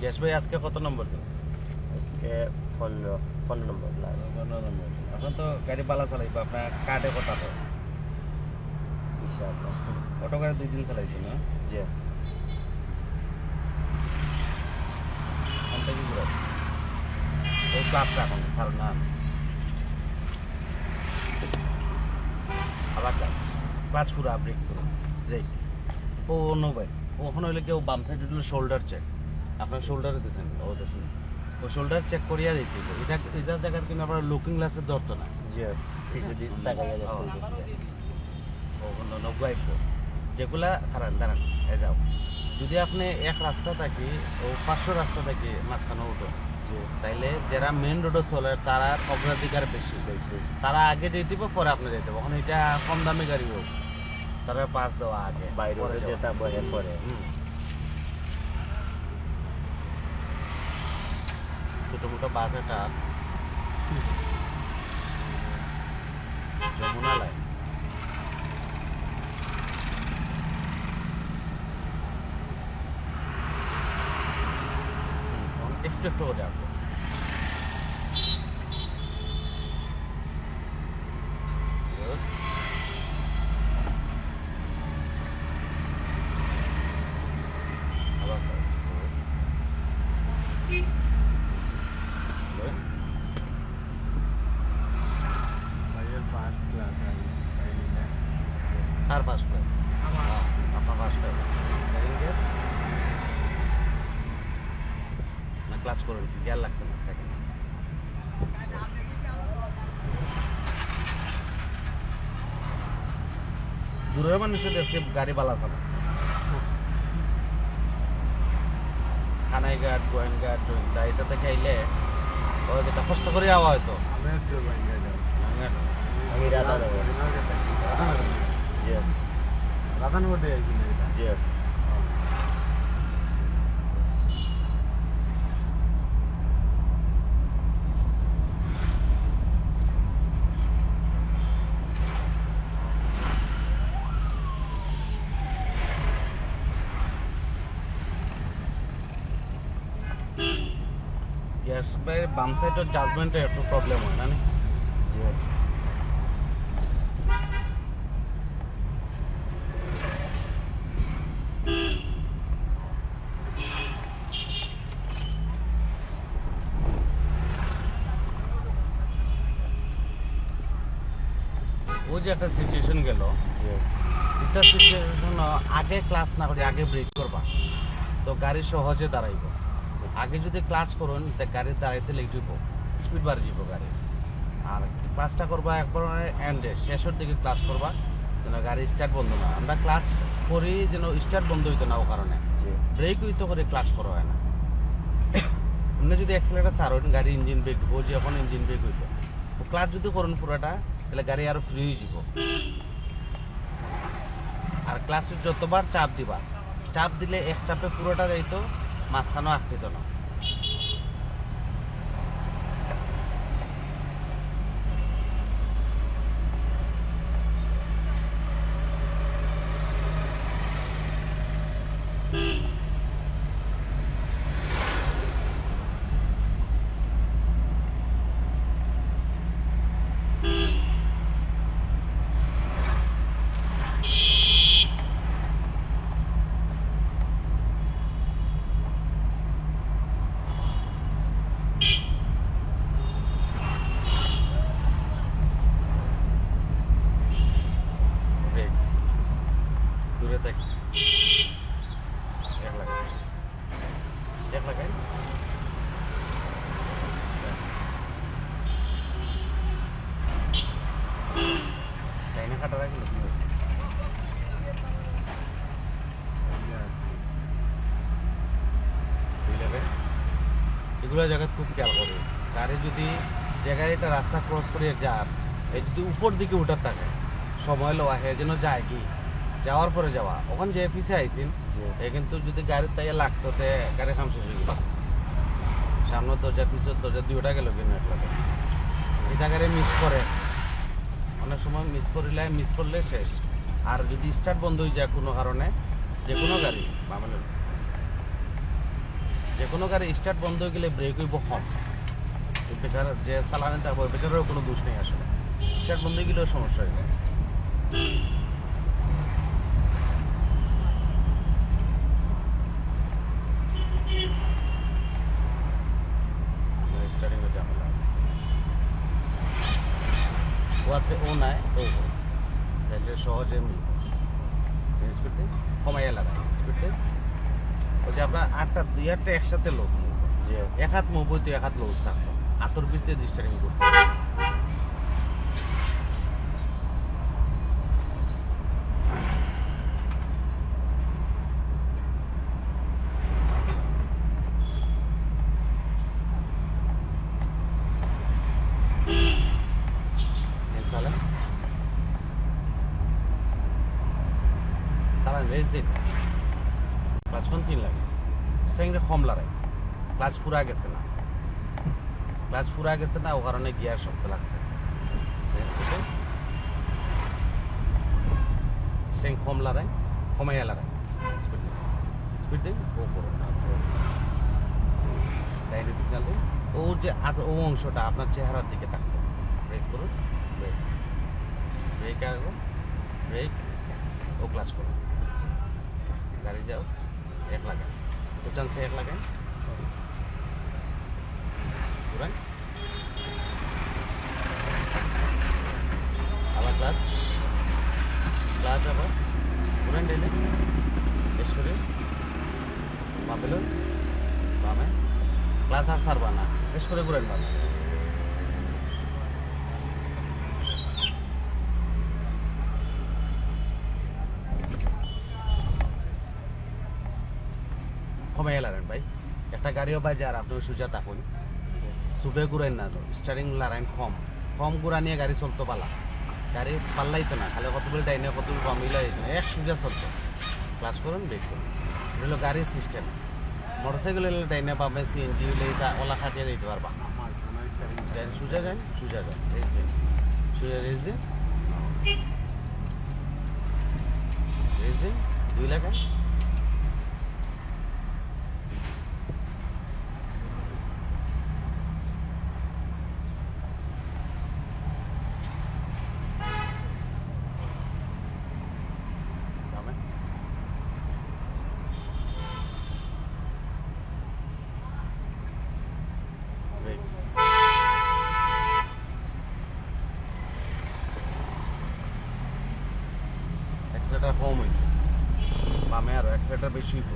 Gas ভাই আজকে কত নম্বর আজকে পনেরো পনেরো নম্বর লাস্ট পনেরো নম্বর এখন তো গাড়ি বালা চালাইবো আপনার কার্ডে কত হয় ইনশাআল্লাহ। অটো গাড়ি দুই দিন চালাইছি না? জি। কোনটা কি ঘুরাই ওই ক্লাসটা এখন ছাড় না। আবার ক্লাস ক্লাস পুরো ব্রেক করুন। ব্রেক ও অন্য ভাই ওখানে হইলে কেউ বাম সাইডে শোল্ডার চেক আপনার শোল্ডারে দিয়েছেন ও দিয়েছেন ও শোল্ডার চেক করিয়া দিতে এটা এটা জায়গার কিন্তু আপনার লুকিং গ্লাসের ধরতো না জি তাকাইয়া যাচ্ছে ও নব্বই যেগুলা খারাপ দাঁড়ান এ যাও। যদি আপনি এক রাস্তা থাকি ও পাঁচশো রাস্তা থাকি মাঝখানে উঠো। তাইলে যারা মেন রোডে চলে তারা অগ্রাধিকার বেশি। তারা আগে যেতে হবে পরে আপনি যেতে এখন এটা কম দামি গাড়ি হোক। তারা পাঁচ দেওয়া আগে বাইরে পরে যাওয়া। যেটা পরে ছোট মোটো বাস এটা যমুনা লাইন একটু করে আসব Good. আবার করো। Good. Good. ভাইয়ের ফার্স্ট ক্লাস আই আর ফার্স্ট ক্লাস আপনার ফার্স্ট ক্লাস সেকেন্ড গিয়ার না ক্লাচ করুন গিয়ার লাগছে না সেকেন্ড দূরের মানুষের দেশে গাড়ি বালা চালা। খানাইঘাট গোয়েনঘাট জৈন্তা এটা থেকে আইলে ও যেটা কষ্ট করে যাওয়া হয়তো আমি রাধানগর। রাধানগর। দিয়ে বাম সাইডের জাজমেন্টে একটু প্রবলেম হয় না জি ও যে একটা সিচুয়েশন গেল এটা সিচুয়েশন আগে ক্লাস না করে আগে ব্রেক করবা। তো গাড়ি সহজে দাঁড়াইব। আগে যদি ক্লাচ করুন গাড়ি দাঁড়াইতে লেট হইব। স্পিড বাড়ি যাব গাড়ি আর ক্লাসটা করবা একবার এন্ডে শেষের দিকে ক্লাস করবা, যেন গাড়ি স্টার্ট বন্ধ না আমরা ক্লাচ করি যেন স্টার্ট বন্ধ হইতো না ও কারণে। ব্রেক হইতো করে ক্লাচ করা হয় না। আপনি যদি অ্যাক্সিলেটার ছাড়ুন গাড়ি ইঞ্জিন ব্রেক ও যখন ইঞ্জিন ব্রেক হইতো। ক্লাচ যদি করুন পুরোটা, তাহলে গাড়ি আরও ফ্রি হয়ে যাব আর ক্লাসে যতবার চাপ দিবা, চাপ দিলে এক চাপে পুরোটা যাইতো, মাঝখানেও আটকিত না ব্রেক দূরে থাক এক লাগাই এক লাগাই তাই না কাটা রাখল বুঝলে এগুলো জায়গা খুব খেয়াল করে গাড়ি যদি যে গাড়িটা রাস্তা ক্রস করে যার যদি উপর দিকে উঠার থাকে, সময় লওয়া হে যেন যায় কি? যাওয়ার পরে যাওয়া। ওখানে যে পিছে আইসিন, এ কিন্তু যদি গাড়ির তাই লাগতো, তে গাড়ি খাম শেষ হয়ে গেল। সামনের দরজা পিছের দরজা দুইটা গেল কিন্তু এটা গাড়ি মিস করে। অনেক সময় মিস করিলে মিস করলে শেষ। আর যদি স্টার্ট বন্ধ হয়ে যায় কোনো কারণে, যে কোনো গাড়ি মানে যে কোনো গাড়ি স্টার্ট বন্ধ হয়ে গেলে ব্রেক হইব কম। বেচারা যে চালানে থাকব বেচারারও কোনো দোষ নেই আসলে। স্টার্ট বন্ধ গেলেও সমস্যা হয়ে যায়। ওয়াতে ও নাই, ও সহজে কমাইয়া লাগায় ওই যে আটটা, দুই আটটা একসাথে লোক এক হাত মুভ হইতো, এক হাত লোক থাকতো। আতর বৃত্তে স্টারিং করতো দিন ক্লাচখন তিন লাগে? কম লড়াই ক্লাচ ফুরা গেছে না। ক্লাচ ফুরা গেছে না, ও কারণে গিয়ার শক্ত লাগছে। স্ট্রিং কম লড়াই কমাইয়া লড়াই স্পিড দিন স্পিড দিন ও করুন না ডাইনি সিগন্যাল দিন ওর যে ও অংশটা আপনার চেহারার দিকে থাকতো ব্রেক করুন ব্রেক ব্রেক আগে ব্রেক ও ক্লাচ করুন। গাড়ি যাও, এক লাগান। তো চান্সে এক লাগান। ঘুরান আবার ক্লাচ ক্লাচ আবার ঘুরান ডেলে বেশ করে মাপেল। বামে। ক্লাচ আর সারবা না। বেশ করে ঘুরেন বামে। কমে এলারেন ভাই। একটা গাড়িও বাজে আর আপনি সুজা থাকুন সুবে ঘুরেন না স্টারিং লারাইন কম কম ঘুরা নিয়ে গাড়ি চলতো পালা। গাড়ি পাল্লাইতো না, খালি কতগুলো ডাইনে কতগুলো বাম মিলাইতো না এক সুজা চলতো। ক্লাচ করুন ব্রেক করুন হলো গাড়ির সিস্টেম মোটরসাইকেল হলে ডাইনে বামে সিএনজি হলে এটা ওলা খাটিয়ে দিতে পারবা যান সুজা যান সুজা দিন সুজা রেস দিন রেস দিন দুই লাগান বামে ব্রেক অ্যাক্সিলেটার কম হয়েছে বামে আরও অ্যাক্সিলেটার বেশি হইব।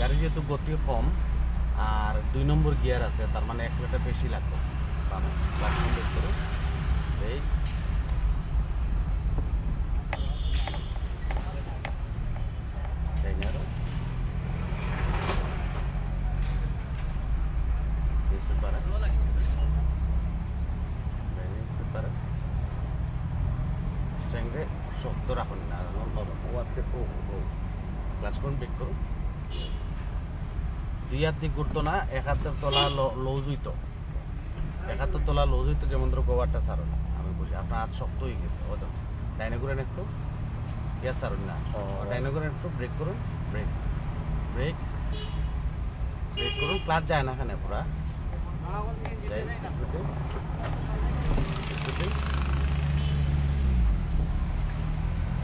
গাড়ি যেহেতু গতি কম, আর দুই নম্বর গিয়ার আছে, তার মানে অ্যাক্সিলেটার বেশি লাগবে। বামে বামে নম্বর করে। এই ডাইনে আরও। স্পিড বাড়ান। ডাইনে স্পিড বাড়ান। স্ট্যান্ডে শক্ত রাখুন না ওয়াতে ও ও ক্লাচ করুন ব্রেক করুন দুই হাত দিক ঘুরতো না এক হাতের তলা লউজ হইতো এক হাতের তলা লউজ হইতো যেমন ধরো গোয়ারটা সারুন আমি বুঝি আপনার হাত শক্ত হয়ে গেছে ও তো ডাইনে একটু ইয়া সারুন না। ডাইনে ঘুরেন একটু ব্রেক করুন ব্রেক ব্রেক ব্রেক করুন ক্লাচ যায় না এখানে পুরা।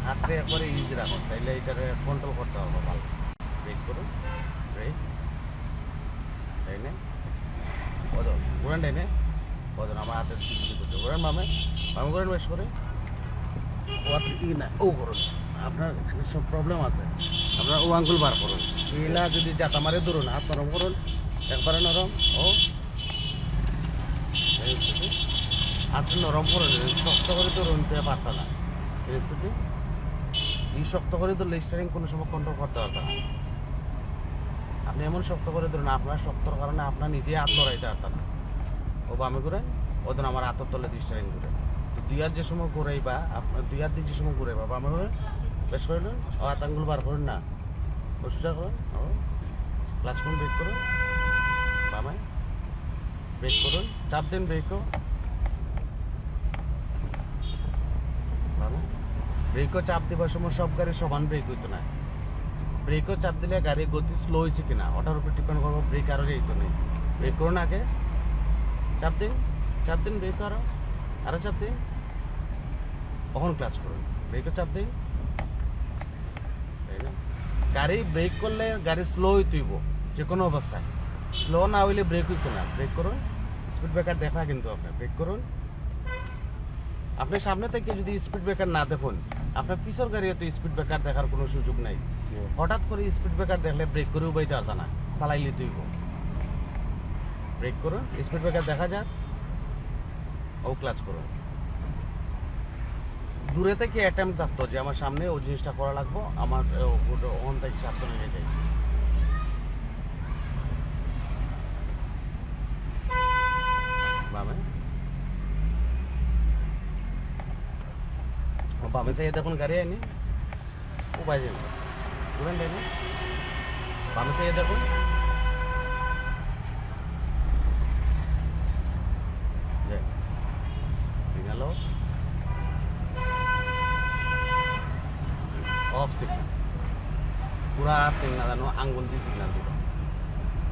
হাতে একবারে ইজি রাখুন তাইলে এটারে কন্ট্রোল করতে হবে ভালো ব্রেক করুন ব্রেক ওজন ওজন না? করুন। আপনার সব প্রবলেম আছে। আপনার ও আঙ্গুল বার করুন। ইলা যদি জাতা মারে ধরুন, হাত নরম করুন, একবারে নরম, ও। হাত নরম করুন, শক্ত করে ধরুন, তো পারত না। শক্ত করে ধরলে স্টারিং কোনো সময় কন্ট্রোল করতে পারবে না। আপনি এমন শক্ত করে ধরুন, আপনার শক্তর কারণে আপনার নিজে হাত লড়াইতে পারত না ও বামে ঘুরে ওদের আমার হাতের তলে স্টারিং ঘুরে। তো দুই হাত যে সময় ঘুরাইবা আপনার দুই হাত দিয়ে যে সময় ঘুরাইবা, বামে ঘুরে, বেশ করলেন ও হাত আঙ্গুল বার করুন না। ও সোজা করুন ও, ক্লাচ করুন, ব্রেক করুন, বামে, ব্রেক করুন, চাপ দিন ব্রেকও ব্রেকও চাপ দিবার সময় সব গাড়ি সমান ব্রেক হইতো না। ব্রেকও চাপ দিলে গাড়ির গতি স্লো হয়েছে কিনা, ওটার উপর ডিপেন্ড করব ব্রেক আরও যেতে নেই। ব্রেক করুন আগে। চাপ দিন চাপ দিন ব্রেক আরও আরও চাপ দিন। কখন ক্লাচ করুন। ব্রেকও চাপ দিন। তাই না? গাড়ি ব্রেক করলে গাড়ি স্লো হয়ে হইতেইব যে কোনো অবস্থায়। স্লো না হইলে ব্রেক হইছে না। ব্রেক করুন। স্পিড ব্রেকার দেখা কিন্তু আপনার। ব্রেক করুন। আপনি সামনে থেকে যদি স্পিড ব্রেকার না দেখুন, আপনার পিছর গাড়িও তো স্পিড ব্রেকার দেখার কোনো সুযোগ নাই। হঠাৎ করে স্পিড ব্রেকার দেখলে ব্রেক করে উবাইতে পারত না, চালাইলে তুইব ব্রেক করুন স্পিড ব্রেকার দেখা যাক। ও ক্লাচ করুন দূরে থেকে অ্যাটেম্প থাকতো যে আমার সামনে ওই জিনিসটা করা লাগবো, আমার ওখান থেকে সাবধানে হয়ে যাই বামে। ও বামে থেকে দেখুন গাড়ি আইনি ও বাইরে ঘুরেন বামে থেকে দেখুন। যাই অফ সিগন্যাল পুরা সিগন্যাল জানো আঙ্গুল দিয়ে সিগন্যাল দিল।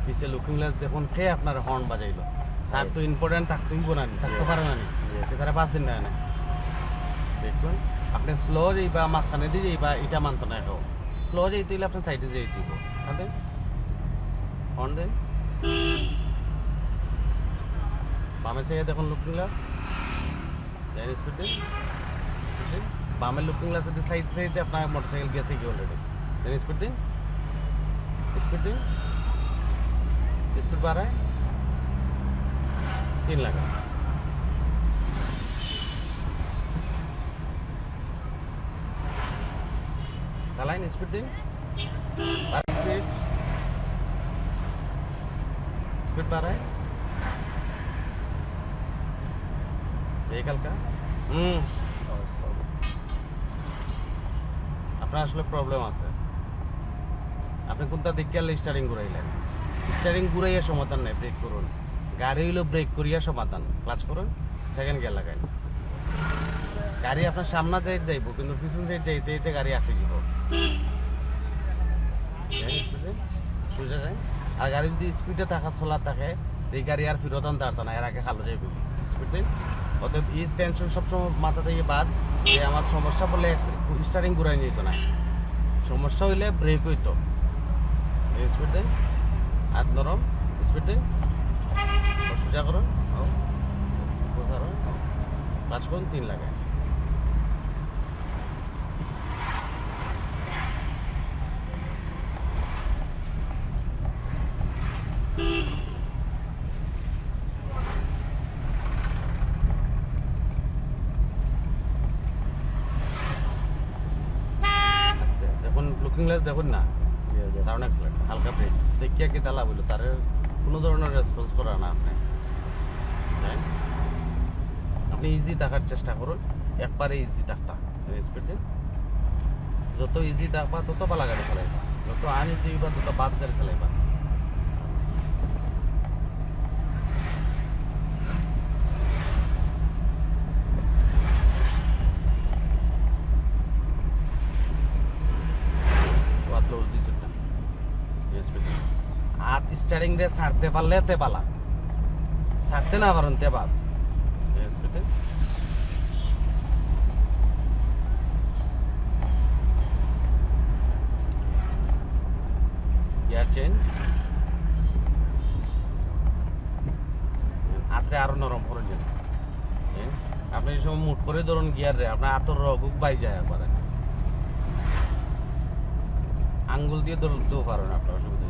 পিছে লুকিং গ্লাস দেখুন খেয়ে আপনার হর্ন বাজাইলো। তার তো ইম্পর্টেন্ট থাকতেই না থাকতে পারে না. সেখানে পাঁচ দিন না দেখুন আপনি স্লো যাইবা মাঝখানে দিয়ে যাইবা এটা মানতো না কেউ স্লো যাইতে হইলে আপনি সাইডে যাইতে হইব তাহলে হর্ন দেন বামে সাইডে দেখুন লুকিং গ্লাস দেন স্পিড বামের লুকিং গ্লাসের সাইড সাইডে আপনার মোটরসাইকেল গেছে কি অলরেডি দেন স্পিড দিন স্পিড দিন স্পিড বাড়ায়। তিন লাগা চালাইন স্পিড দিন। স্পিড স্পিড বাড়ায়। ভেহিকাল কা হুম। আপনার আসলে প্রবলেম আছে। আপনি কোনটা দিক গেলে স্টারিং ঘুরাইলেন? স্টারিং ঘুরাইয়া সমাধান নেই ব্রেক করুন। গাড়ি হইল ব্রেক করিয়া সমাধান। ক্লাচ করুন সেকেন্ড গিয়ার লাগাইন। গাড়ি আপনার সামনে যাই যাইব কিন্তু পিছন সাইড যাইতে যাইতে গাড়ি আসে যাব আর গাড়ি যদি স্পিডে থাকা চলা থাকে এই গাড়ি আর ফিরত আনতে পারতো না এর আগে খালো যাইব স্পিড অতএব এই টেনশন সবসময় মাথা থেকে বাদ যে আমার সমস্যা বলে স্টারিং ঘুরাই নিত না সমস্যা হইলে ব্রেক হইতো স্পিড দেন হাত নরম স্পিড দেন সোজা করুন পাঁচ করুন তিন লাগে আস্তে দেখুন লুকিং গ্লাস দেখুন না সাউন্ড এক্সেলেন্ট হালকা ব্রেক দেখিয়া কি তালা বলল তার কোনো ধরনের রেসপন্স করা না আপনি। আপনি ইজি থাকার চেষ্টা করুন। একবারে ইজি থাকতা স্পিড যত ইজি থাকবা তত পালা গাড়ি চালাইবা। যত আনইজি হইবা তত বাদ গাড়ি চালাইবা ওয়া ক্লোজ দিস এটা স্পিড হাত স্টারিং রে ছাড়তে পারলে তে পালা। ছাড়তে না পারেন তে গিয়ার চেঞ্জ। এই সময় ধরুন বাই যায় আঙ্গুল দিয়ে ধরতেও পারেন আপনার অসুবিধা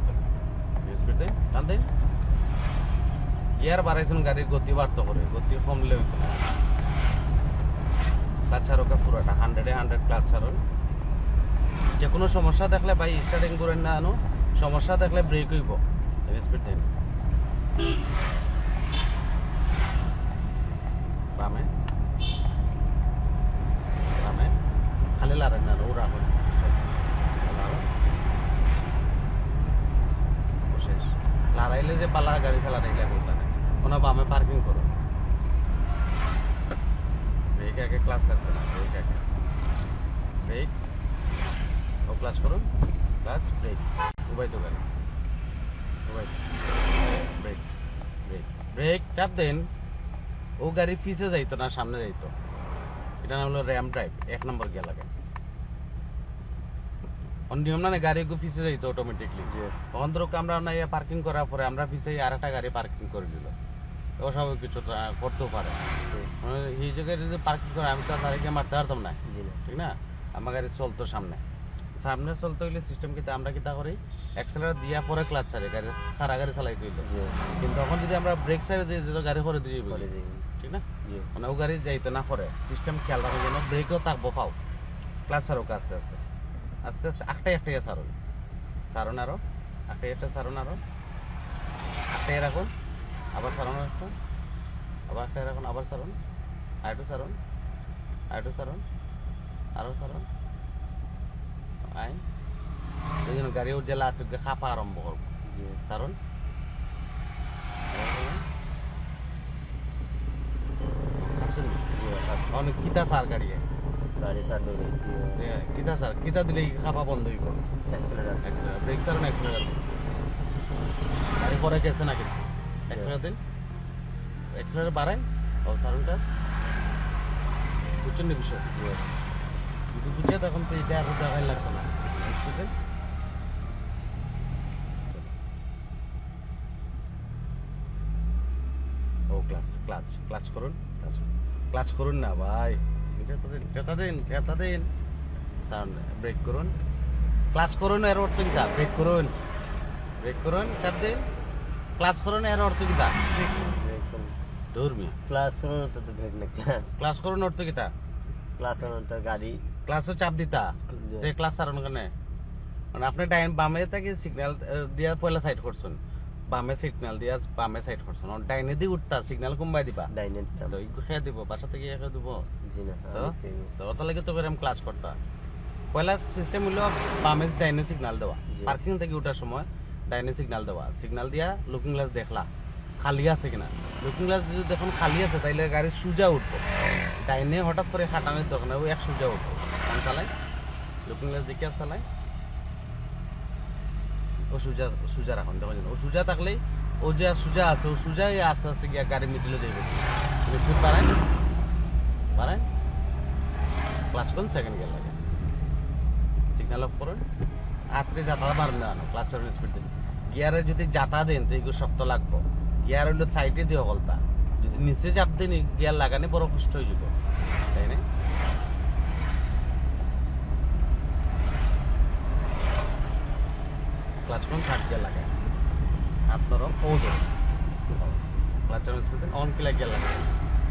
স্পিডে টান গিয়ার বাড়াইছেন গাড়ির গতি বাড়তে করে, গতি কমলে হইতো না। পুরোটা হান্ড্রেডে হান্ড্রেড ক্লাস যে কোনো সমস্যা দেখলে ভাই স্টার্টিং করেন না আনো, সমস্যা দেখলে ব্রেক হইব স্পিড দিন বামে খালি লারেন না ওরা করে শেষ লারাইলে যে পালার গাড়ি চালা নিলে বলতে নেই কোনো বামে পার্কিং করো। ব্রেক আগে ক্লাস থাকবে না ব্রেক আগে। ব্রেক ও ক্লাস করুন ক্লাচ ব্রেক উবাই তো গাড়ি উবাই ব্রেক ব্রেক ব্রেক চাপ দেন। ও গাড়ি পিছে যাইতো না, সামনে যাইতো। এটা নাম হলো র্যাম ড্রাইভ এক নম্বর গিয়া লাগে। অন নিয়ম না না গাড়ি গু পিছে যাইতো অটোমেটিকলি তখন আমরা না পার্কিং করার পরে আমরা পিছে আর একটা গাড়ি পার্কিং করে দিল অস্বাভাবিক কিছু করতেও পারে। মানে এই জায়গায় যদি পার্কিং করে আমি তো গাড়িকে মারতে পারতাম না। ঠিক না? আমার গাড়ি চলতো সামনে। সামনে চলতে হইলে সিস্টেম কিতা আমরা কিতা করি? অ্যাক্সেলার দিয়া পরে ক্লাচ ছাড়ে গাড়ি খারা গাড়ি চালাইতে হইল জি। কিন্তু তখন যদি আমরা ব্রেক সাইডে দিয়ে দিত গাড়ি করে দিয়ে দিই দিই ঠিক না? মানে ও গাড়ি যাইতে না করে সিস্টেম খেয়াল রাখা যেন ব্রেকও থাকব পাও। ক্লাচ ছাড়ো আস্তে আস্তে। আস্তে আস্তে একটাই একটাই সারুন সারুন আরও। একটাই একটা সারুন আরও। একটাই রাখুন। আবার সারুন একটা আবার একটাই রাখুন, আবার সারুন। আরেকটু সারুন। আরেকটু সারুন। আরও সারুন। আইন। এই জন্য গাড়ি জেলা আছে খাপা আরম্ভ করব। সারুন। অনেক কিতা সার গাড়ি কিতা সার কিতা দিলে খাপা বন্ধ এক্সেলারেটর ব্রেক সারুন অ্যাক্সেলার গাড়ি পরে গেছে না কিন্তু অ্যাক্সেলার দিন অ্যাক্সেলার বাড়ায় ও সারুনটা বুঝছেন না বিষয় যদি বুঝে তখন তো এটা এখন দেখাই লাগতো না বুঝতে ও ক্লাচ ক্লাচ করুন ক্লাচ করুন না ভাই দিন ক্রেতা দিন ক্রেতা দিন। সাউন্ড ব্রেক করুন। ক্লাচ করুন এর অর্থ কিতা ব্রেক করুন। ব্রেক করুন চাপ দিন। ক্লাচ করুন এর অর্থ কিতা ধর্মী ক্লাস হলো তো তো ব্রেক না ক্লাস করুন অর্থ কিতা ক্লাস গাড়ি। ক্লাসও চাপ দিতা। যে ক্লাস কেনে? মানে আপনি ডাইন বামে থেকে সিগন্যাল দিয়া পয়লা সাইড করছেন। বামে সিগন্যাল দিয়া বামে সাইড করছেন আর ডাইনে দি উঠতা সিগন্যাল কমবাই দিবা। ডাইনেট তো ইগো খেয়ে দিব বাসা থেকে খেয়ে দিব। জি না তো? তো- ওটা লাগে তো এরকম ক্লাস করতা। পয়লা সিস্টেম হলো বামে ডাইনে সিগন্যাল দেওয়া। পার্কিং থেকে ওঠার সময় ডাইনে সিগন্যাল দেওয়া। সিগন্যাল দিয়া লুকিং গ্লাস দেখলা খালি আছে কিনা। লুকিং গ্লাস যদি দেখুন খালি আছে তাইলে গাড়ি সুজা উঠবো। ডাইনে হঠাৎ করে খাটানোর ওই এক সুজা উঠবো। চালাই লুকিং গ্লাস দেখে আর চালাই। ও সুজা সুজা রাখুন, দেখুন ও সুজা থাকলেই ও যে সুজা আছে, ও সুজাই আস্তে আস্তে গিয়ে গাড়ি মিডিলে তুমি স্পিড বাড়াই বাড়াই ক্লাচ করুন সেকেন্ড গিয়ার লাগে। সিগন্যাল অফ করুন। আটকে যাতা মারেন না ক্লাচ চারুন স্পিড দিন। গিয়ারে যদি যাতা দেন, তো এগুলো শক্ত লাগবো। গিয়ার হইল সাইডে দিয়ে গলতা যদি নিচে চাপ দেন গিয়ার লাগানি বড় কষ্ট হয়ে যাব। তাই না? থার্ড গিয়ার লাগে হাত নরম, ও ধরুন ক্লাচ চারুন অন কিলা লাগায়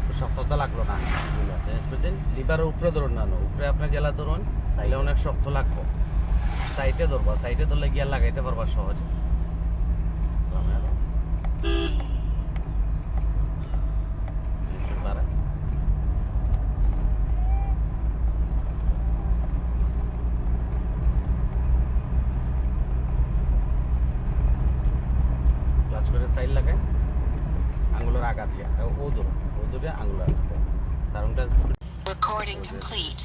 তো শক্ততা লাগল না। জি না স্পিড দিন লিভারের উপরে ধরুন না উপরে আপনি গেলা ধরুন সাইডে অনেক শক্ত লাগবো। সাইডে ধরবা সাইডে ধরলে গিয়ার লাগাইতে পারবা সহজে Speed বাড়ায়। ক্লাচ করে সাইড লাগায় আঙ্গুলের আগা দিয়া ও- ও ধরো ও ধরে আঙ্গুলের আগা দিয়া সারুনটা Recording complete.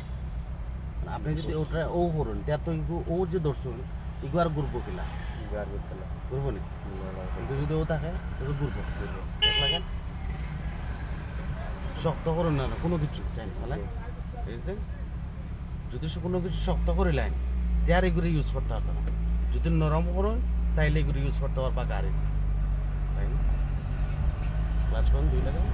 ওটা ও করুন তা তো ইগু ও যে ধরছুন ইগু আর ঘুরবো কিলা? না, না, কিন্তু যদি ও থাকে দেখ লাগেন শক্ত করুন না কোনো কিছু। চাই চালাই বুঝছেন যদি কোনো কিছু শক্ত করিলেন তার এগুলো ইউজ করতে হবে না। যদি নরম করুন তাইলে এগুলো ইউজ করতে পারবা গাড়ি তাই না? ক্লাচ করুন দুই লাগান